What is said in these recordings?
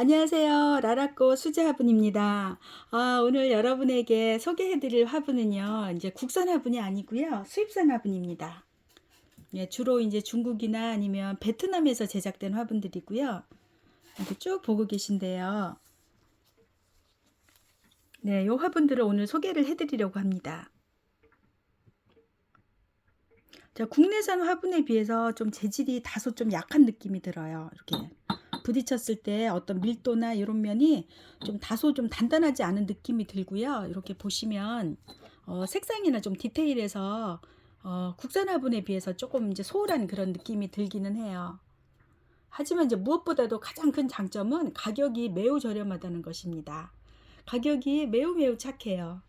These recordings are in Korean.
안녕하세요. 라라꽃 수제 화분입니다. 아, 오늘 여러분에게 소개해드릴 화분은요, 이제 국산 화분이 아니고요, 수입산 화분입니다. 예, 주로 이제 중국이나 아니면 베트남에서 제작된 화분들이고요. 이렇게 쭉 보고 계신데요. 네, 요 화분들을 오늘 소개를 해드리려고 합니다. 자, 국내산 화분에 비해서 좀 재질이 다소 좀 약한 느낌이 들어요. 이렇게 부딪혔을 때 어떤 밀도나 이런 면이 좀 다소 좀 단단하지 않은 느낌이 들고요. 이렇게 보시면 어, 색상이나 좀 디테일해서 어, 국산 화분에 비해서 조금 이제 소홀한 그런 느낌이 들기는 해요. 하지만 이제 무엇보다도 가장 큰 장점은 가격이 매우 저렴하다는 것입니다. 가격이 매우 매우 착해요.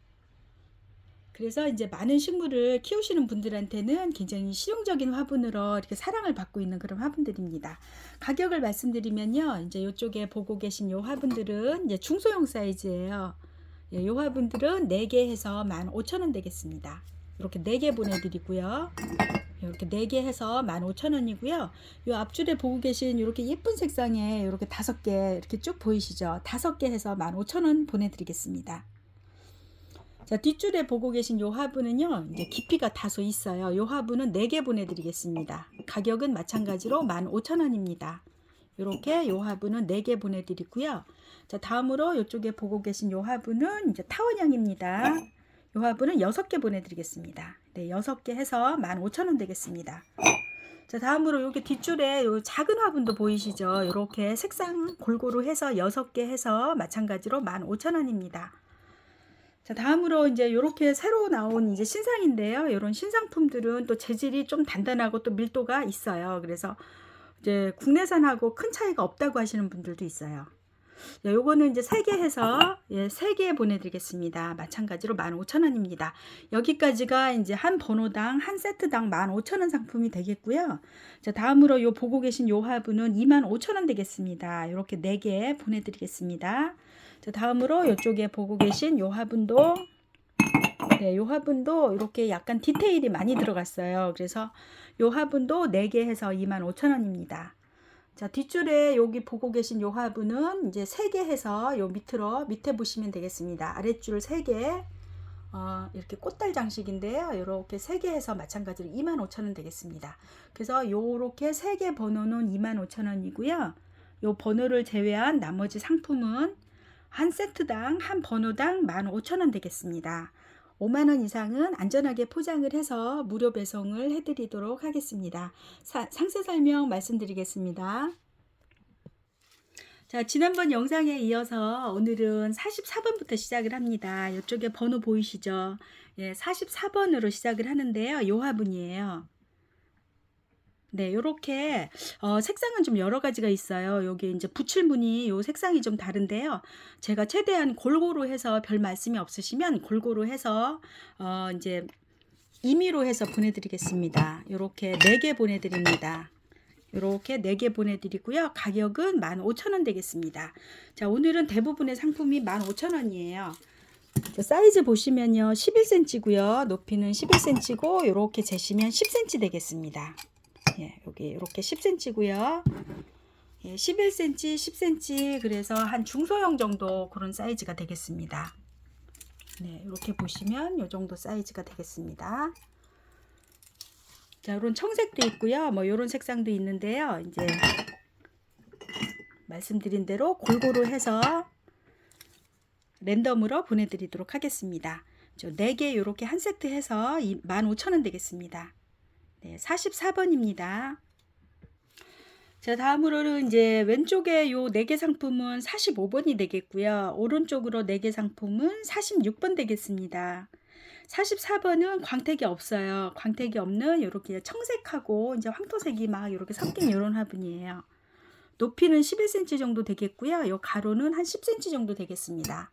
그래서 이제 많은 식물을 키우시는 분들한테는 굉장히 실용적인 화분으로 이렇게 사랑을 받고 있는 그런 화분들입니다. 가격을 말씀드리면요. 이제 이쪽에 보고 계신 요 화분들은 이제 중소형 사이즈예요. 예, 요 화분들은 4개 해서 15,000원 되겠습니다. 이렇게 4개 보내드리고요. 이렇게 4개 해서 15,000원이고요. 요 앞줄에 보고 계신 이렇게 예쁜 색상에 이렇게 5개 이렇게 쭉 보이시죠? 5개 해서 15,000원 보내드리겠습니다. 자, 뒷줄에 보고 계신 요 화분은요, 이제 깊이가 다소 있어요. 요 화분은 4개 보내 드리겠습니다. 가격은 마찬가지로 15,000원입니다. 이렇게 요 화분은 4개 보내 드리고요. 자, 다음으로 이쪽에 보고 계신 요 화분은 이제 타원형입니다. 요 화분은 6개 보내 드리겠습니다. 네, 6개 해서 15,000원 되겠습니다. 자, 다음으로 여기 뒷줄에 요 작은 화분도 보이시죠? 이렇게 색상 골고루 해서 6개 해서 마찬가지로 15,000원입니다. 자, 다음으로 이제 이렇게 새로 나온 이제 신상인데요. 이런 신상품들은 또 재질이 좀 단단하고 또 밀도가 있어요. 그래서 이제 국내산하고 큰 차이가 없다고 하시는 분들도 있어요. 자, 요거는 이제 3개 해서 예, 3개 보내드리겠습니다. 마찬가지로 15,000원입니다. 여기까지가 이제 한 번호당 한 세트당 15,000원 상품이 되겠고요. 자, 다음으로 요 보고 계신 요 화분은 25,000원 되겠습니다. 이렇게 4개 보내드리겠습니다. 자, 다음으로 이쪽에 보고 계신 요 화분도 네, 요 화분도 이렇게 약간 디테일이 많이 들어갔어요. 그래서 요 화분도 4개 해서 25,000원입니다. 자, 뒷줄에 여기 보고 계신 요 화분은 이제 3개 해서 요 밑으로 밑에 보시면 되겠습니다. 아랫줄 3개 어, 이렇게 꽃달 장식인데요. 이렇게 3개 해서 마찬가지로 25,000원 되겠습니다. 그래서 요렇게 3개 번호는 25,000원이고요. 요 번호를 제외한 나머지 상품은 한 세트당 한 번호당 15,000원 되겠습니다. 5만원 이상은 안전하게 포장을 해서 무료 배송을 해드리도록 하겠습니다. 사, 상세 설명 말씀드리겠습니다. 자, 지난번 영상에 이어서 오늘은 44번부터 시작을 합니다. 이쪽에 번호 보이시죠? 예, 44번으로 시작을 하는데요. 요 화분이에요. 네, 요렇게 어, 색상은 좀 여러 가지가 있어요. 여기 이제 붙일 무늬 요 색상이 좀 다른데요. 제가 최대한 골고루 해서 별 말씀이 없으시면 골고루 해서 어, 이제 임의로 해서 보내드리겠습니다. 요렇게 4개 보내드립니다. 요렇게 4개 보내드리고요. 가격은 15,000원 되겠습니다. 자, 오늘은 대부분의 상품이 15,000원이에요. 사이즈 보시면요. 11cm고요. 높이는 11cm고 요렇게 재시면 10cm 되겠습니다. 예, 여기 이렇게 10cm고요. 예, 11cm, 10cm 그래서 한 중소형 정도 그런 사이즈가 되겠습니다. 네, 이렇게 보시면 이 정도 사이즈가 되겠습니다. 자, 이런 청색도 있고요. 뭐 이런 색상도 있는데요. 이제 말씀드린 대로 골고루 해서 랜덤으로 보내드리도록 하겠습니다. 저 4개 이렇게 한 세트 해서 15,000원 되겠습니다. 네, 44번입니다. 자, 다음으로는 이제 왼쪽에 요 4개 상품은 45번이 되겠고요. 오른쪽으로 4개 상품은 46번 되겠습니다. 44번은 광택이 없어요. 광택이 없는 이렇게 청색하고 이제 황토색이 막 이렇게 섞인 이런 화분이에요. 높이는 11cm 정도 되겠고요. 요 가로는 한 10cm 정도 되겠습니다.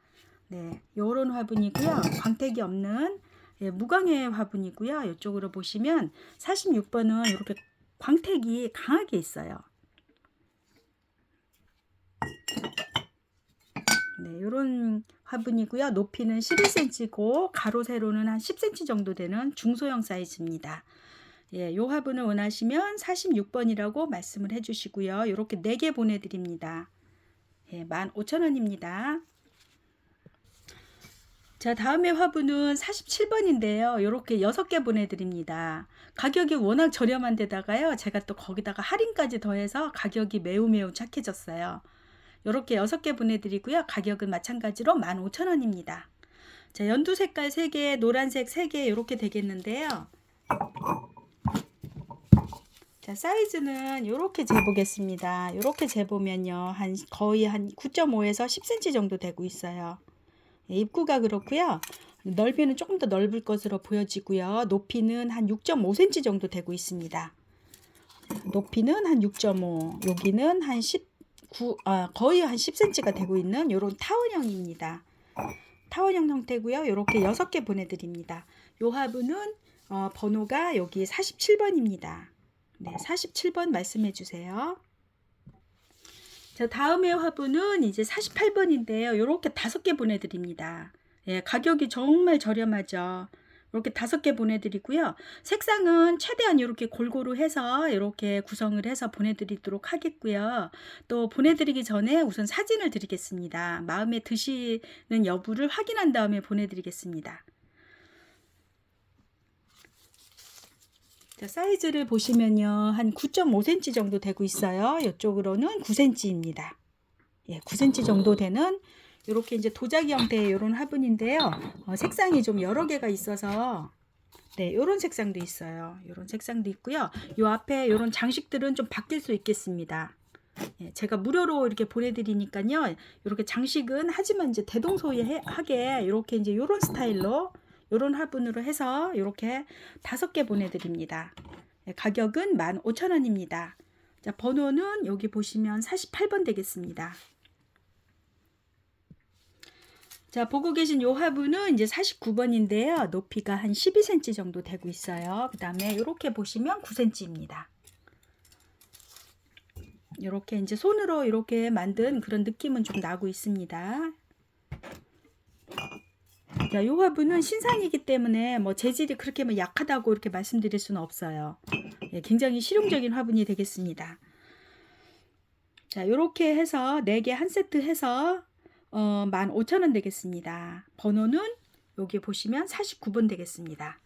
네, 요런 화분이고요. 광택이 없는 예, 무광의 화분이고요. 이쪽으로 보시면 46번은 이렇게 광택이 강하게 있어요. 네, 이런 화분이고요. 높이는 11cm고 가로 세로는 한 10cm 정도 되는 중소형 사이즈입니다. 예, 요 화분을 원하시면 46번이라고 말씀을 해주시고요. 이렇게 4개 보내드립니다. 예, 15,000원입니다. 자, 다음에 화분은 47번인데요. 이렇게 6개 보내드립니다. 가격이 워낙 저렴한 데다가요. 제가 또 거기다가 할인까지 더해서 가격이 매우 매우 착해졌어요. 이렇게 6개 보내드리고요. 가격은 마찬가지로 15,000원입니다. 자, 연두 색깔 3개, 노란색 3개 이렇게 되겠는데요. 자, 사이즈는 이렇게 재보겠습니다. 이렇게 재보면요. 한 거의 한 9.5에서 10cm 정도 되고 있어요. 예, 입구가 그렇고요. 넓이는 조금 더 넓을 것으로 보여지고요. 높이는 한 6.5cm 정도 되고 있습니다. 높이는 한 6.5, 여기는 한 19, 아, 거의 한 10cm가 되고 있는 이런 타원형입니다. 타원형 형태고요. 이렇게 6개 보내드립니다. 요 화분은 어, 번호가 여기 47번입니다. 네, 47번 말씀해 주세요. 자, 다음의 화분은 이제 48번인데요. 이렇게 다섯 개 보내드립니다. 예, 가격이 정말 저렴하죠. 이렇게 다섯 개 보내드리고요. 색상은 최대한 이렇게 골고루 해서 이렇게 구성을 해서 보내드리도록 하겠고요. 또 보내드리기 전에 우선 사진을 드리겠습니다. 마음에 드시는 여부를 확인한 다음에 보내드리겠습니다. 자, 사이즈를 보시면요. 한 9.5cm 정도 되고 있어요. 이쪽으로는 9cm입니다. 예, 9cm 정도 되는 이렇게 이제 도자기 형태의 이런 화분인데요. 어, 색상이 좀 여러 개가 있어서 네, 이런 색상도 있어요. 이런 색상도 있고요. 이 앞에 이런 장식들은 좀 바뀔 수 있겠습니다. 예, 제가 무료로 이렇게 보내드리니까요. 이렇게 장식은 하지만 이제 대동소이하게 이렇게 이제 이런 스타일로 이런 화분으로 해서 이렇게 다섯 개 보내드립니다. 예, 가격은 15,000원입니다. 자, 번호는 여기 보시면 48번 되겠습니다. 자, 보고 계신 요 화분은 이제 49번인데요. 높이가 한 12cm 정도 되고 있어요. 그 다음에 이렇게 보시면 9cm입니다. 이렇게 이제 손으로 이렇게 만든 그런 느낌은 좀 나고 있습니다. 자, 요 화분은 신상이기 때문에 뭐 재질이 그렇게 뭐 약하다고 이렇게 말씀드릴 수는 없어요. 예, 굉장히 실용적인 화분이 되겠습니다. 자, 요렇게 해서 4개 한 세트 해서 어, 15,000원 되겠습니다. 번호는 여기 보시면 49번 되겠습니다.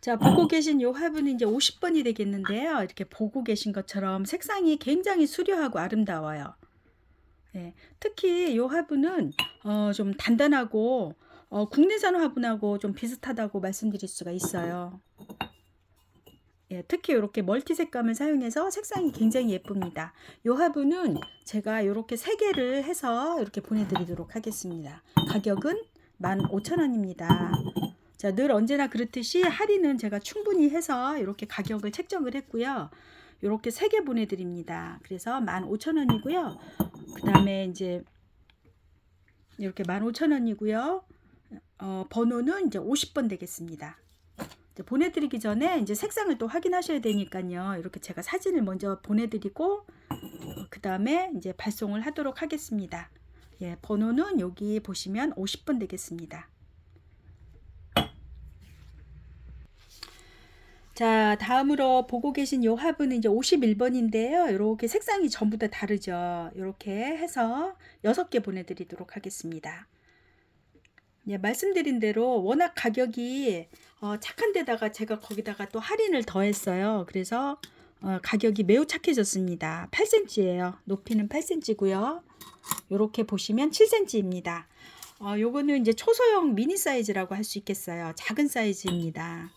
자, 보고 계신 요 화분은 이제 50번이 되겠는데요. 이렇게 보고 계신 것처럼 색상이 굉장히 수려하고 아름다워요. 예, 특히 요 화분은 어, 좀 단단하고 어, 국내산 화분하고 좀 비슷하다고 말씀드릴 수가 있어요. 예, 특히 이렇게 멀티 색감을 사용해서 색상이 굉장히 예쁩니다. 요 화분은 제가 이렇게 세 개를 해서 이렇게 보내드리도록 하겠습니다. 가격은 15,000원입니다. 자, 늘 언제나 그렇듯이 할인은 제가 충분히 해서 이렇게 가격을 책정을 했고요. 이렇게 세 개 보내드립니다. 그래서 15,000원이고요. 그 다음에 이제 이렇게 15,000원이고요. 어, 번호는 이제 50번 되겠습니다. 이제 보내드리기 전에 이제 색상을 또 확인하셔야 되니까요. 이렇게 제가 사진을 먼저 보내드리고 어, 그 다음에 이제 발송을 하도록 하겠습니다. 예, 번호는 여기 보시면 50번 되겠습니다. 자, 다음으로 보고 계신 요 화분은 이제 51번인데요. 이렇게 색상이 전부 다 다르죠. 이렇게 해서 6개 보내드리도록 하겠습니다. 예, 말씀드린 대로 워낙 가격이 어, 착한 데다가 제가 거기다가 또 할인을 더했어요. 그래서 어, 가격이 매우 착해졌습니다. 8cm예요. 높이는 8cm고요. 이렇게 보시면 7cm입니다. 어, 요거는 이제 초소형 미니 사이즈라고 할 수 있겠어요. 작은 사이즈입니다.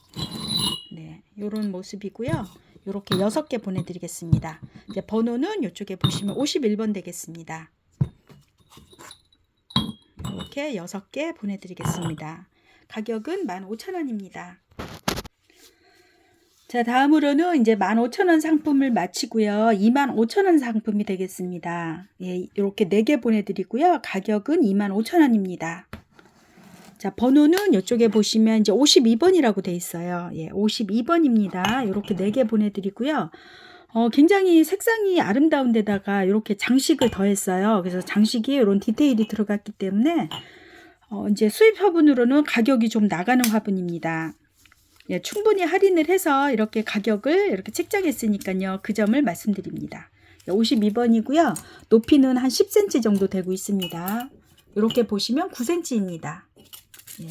네, 요런 모습이고요. 요렇게 6개 보내드리겠습니다. 이제 번호는 이쪽에 보시면 51번 되겠습니다. 이렇게 6개 보내드리겠습니다. 가격은 15,000원입니다. 자, 다음으로는 이제 15,000원 상품을 마치고요. 25,000원 상품이 되겠습니다. 예, 이렇게 4개 보내드리고요. 가격은 25,000원입니다. 자, 번호는 이쪽에 보시면 이제 52번이라고 돼 있어요. 예, 52번입니다. 이렇게 4개 보내드리고요. 어, 굉장히 색상이 아름다운 데다가 이렇게 장식을 더했어요. 그래서 장식이 이런 디테일이 들어갔기 때문에 어, 이제 수입 화분으로는 가격이 좀 나가는 화분입니다. 예, 충분히 할인을 해서 이렇게 가격을 이렇게 책정했으니까요. 그 점을 말씀드립니다. 52번이고요. 높이는 한 10cm 정도 되고 있습니다. 이렇게 보시면 9cm입니다. 예.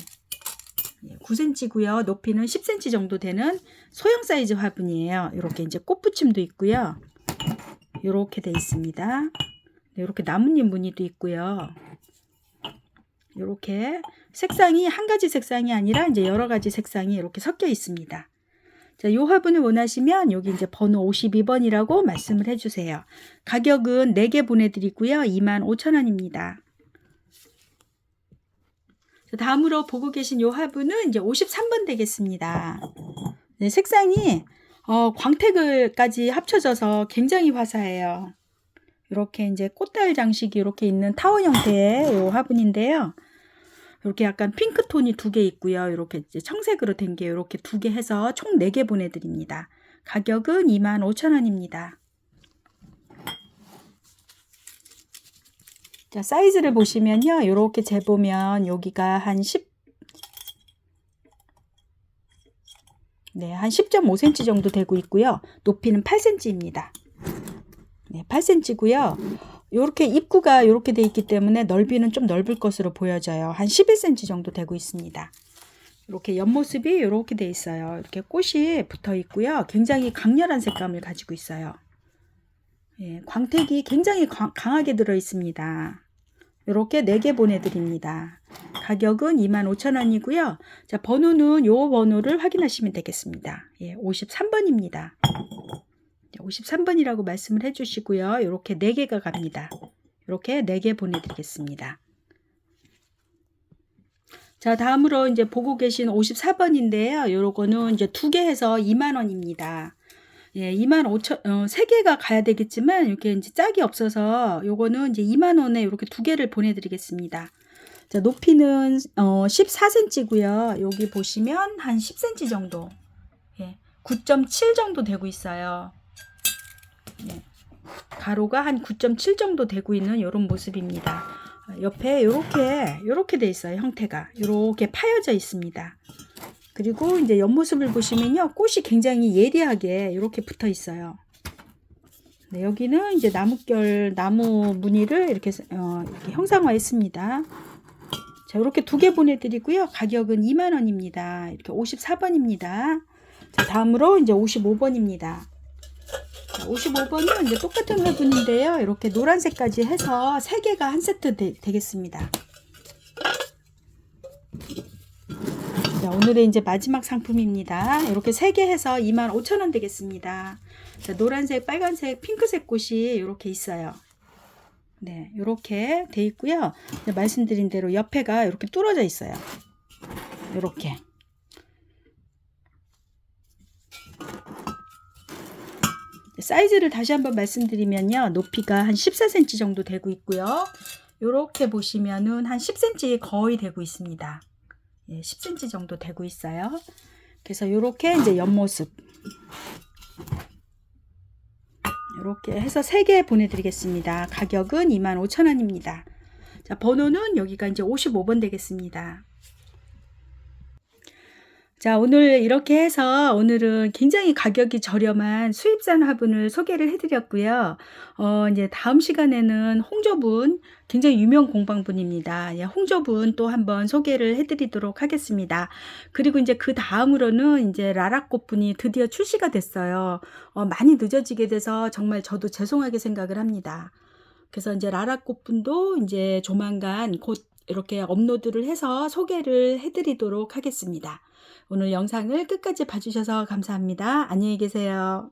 9cm고요. 높이는 10cm 정도 되는 소형 사이즈 화분이에요. 이렇게 이제 꽃붙임도 있고요. 이렇게 돼 있습니다. 이렇게 나뭇잎 무늬도 있고요. 이렇게 색상이 한 가지 색상이 아니라 이제 여러 가지 색상이 이렇게 섞여 있습니다. 자, 요 화분을 원하시면 여기 이제 번호 52번이라고 말씀을 해주세요. 가격은 4개 보내드리고요. 25,000원입니다. 다음으로 보고 계신 요 화분은 이제 53번 되겠습니다. 네, 색상이 어, 광택을까지 합쳐져서 굉장히 화사해요. 이렇게 이제 꽃달 장식이 이렇게 있는 타원 형태의 요 화분인데요. 이렇게 약간 핑크 톤이 두 개 있고요. 이렇게 청색으로 된 게 이렇게 두 개 해서 총 4개 보내드립니다. 가격은 25,000원입니다. 자, 사이즈를 보시면요. 이렇게 재보면 여기가 한 10, 네, 한 10.5cm 정도 되고 있고요. 높이는 8cm입니다. 네, 8cm고요. 이렇게 입구가 이렇게 돼 있기 때문에 넓이는 좀 넓을 것으로 보여져요. 한 11cm 정도 되고 있습니다. 이렇게 옆모습이 이렇게 돼 있어요. 이렇게 꽃이 붙어 있고요. 굉장히 강렬한 색감을 가지고 있어요. 예, 광택이 굉장히 강, 강하게 들어 있습니다. 이렇게 4개 보내드립니다. 가격은 25,000원이고요. 자, 번호는 요 번호를 확인하시면 되겠습니다. 예, 53번입니다. 53번이라고 말씀을 해주시고요. 이렇게 4개가 갑니다. 이렇게 4개 보내드리겠습니다. 자, 다음으로 이제 보고 계신 54번인데요. 요거는 이제 두개 해서 2만원입니다. 예, 2만 5천, 어, 3개가 가야 되겠지만, 이렇게 이제 짝이 없어서, 요거는 이제 2만 원에 이렇게 두 개를 보내드리겠습니다. 자, 높이는, 어, 14cm고요. 여기 보시면 한 10cm 정도. 예, 9.7 정도 되고 있어요. 예, 가로가 한 9.7 정도 되고 있는 이런 모습입니다. 옆에 이렇게, 이렇게 돼 있어요. 형태가. 이렇게 파여져 있습니다. 그리고 이제 옆모습을 보시면요. 꽃이 굉장히 예리하게 이렇게 붙어 있어요. 네, 여기는 이제 나뭇결, 나무 무늬를 이렇게, 어, 이렇게 형상화했습니다. 자, 이렇게 두 개 보내드리고요. 가격은 2만원입니다. 이렇게 54번입니다. 자, 다음으로 이제 55번입니다. 55번은 이제 똑같은 화분인데요. 이렇게 노란색까지 해서 3개가 한 세트 되, 되겠습니다. 오늘의 이제 마지막 상품입니다. 이렇게 3개 해서 25,000원 되겠습니다. 자, 노란색, 빨간색, 핑크색 꽃이 이렇게 있어요. 네, 이렇게 돼 있고요. 말씀드린 대로 옆에가 이렇게 뚫어져 있어요. 이렇게. 사이즈를 다시 한번 말씀드리면요. 높이가 한 14cm 정도 되고 있고요. 이렇게 보시면은 한 10cm 거의 되고 있습니다. 예, 10cm 정도 되고 있어요. 그래서 이렇게 이제 옆모습 이렇게 해서 3개 보내드리겠습니다. 가격은 25,000원입니다. 자, 번호는 여기가 이제 55번 되겠습니다. 자, 오늘 이렇게 해서 오늘은 굉장히 가격이 저렴한 수입산 화분을 소개를 해드렸고요. 어, 이제 다음 시간에는 홍조분, 굉장히 유명 공방분입니다. 예, 홍조분 또 한번 소개를 해드리도록 하겠습니다. 그리고 이제 그 다음으로는 이제 라라꽃분이 드디어 출시가 됐어요. 어, 많이 늦어지게 돼서 정말 저도 죄송하게 생각을 합니다. 그래서 이제 라라꽃분도 이제 조만간 곧 이렇게 업로드를 해서 소개를 해드리도록 하겠습니다. 오늘 영상을 끝까지 봐주셔서 감사합니다. 안녕히 계세요.